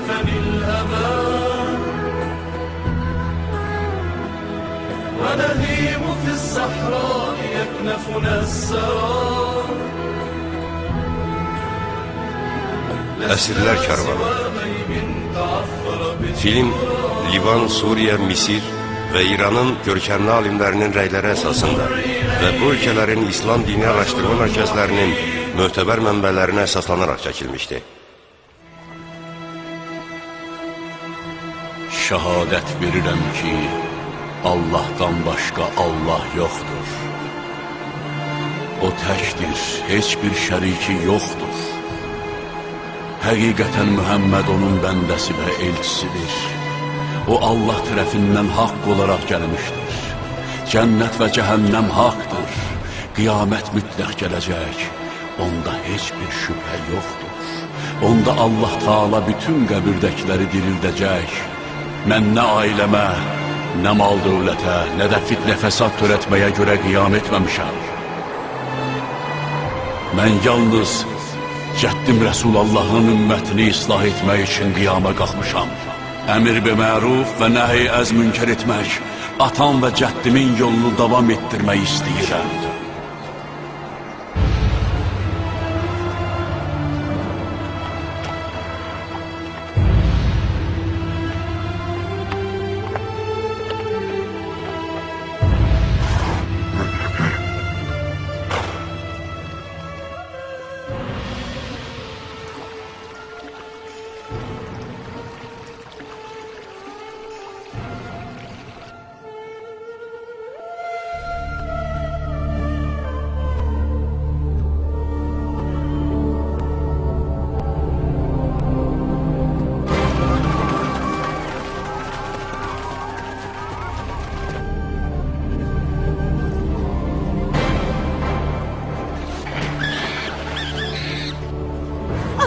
الموت من كفن الأمان ونهيم في الصحراء يكنفنا السراب Əsirlər Kərvanı Film Livan, Suriya, Misir və İranın görkəmli alimlərinin rəyləri əsasında və bu ölkələrin İslam dini araşdırma mərkəzlərinin möhtəbər mənbələrinə əsaslanaraq çəkilmişdir. Şəhadət verirəm ki, Allahdan başqa Allah yoxdur. O təkdir, heç bir şəriki yoxdur. Həqiqətən Mühəmməd onun bəndəsi və elçisidir. O Allah tərəfindən haqq olaraq gəlmişdir. Cənnət və cəhənnəm haqdır. Qiyamət mütləq gələcək. Onda heç bir şübhə yoxdur. Onda Allah Taala bütün qəbirdəkiləri dirildəcək. Mən nə ailəmə, nə mal dövlətə, nə də fitnə fəsad törətməyə görə qiyam etməmişəm. Mən yalnız Cəddim Rəsulallahın ümmətini islah etmək üçün qiyama qalxmışam. Əmir bi məruf və nəhi əz münkər etmək, atam və cəddimin yolunu davam etdirmək istəyirəm.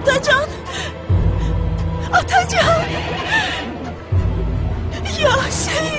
团长啊团长有谁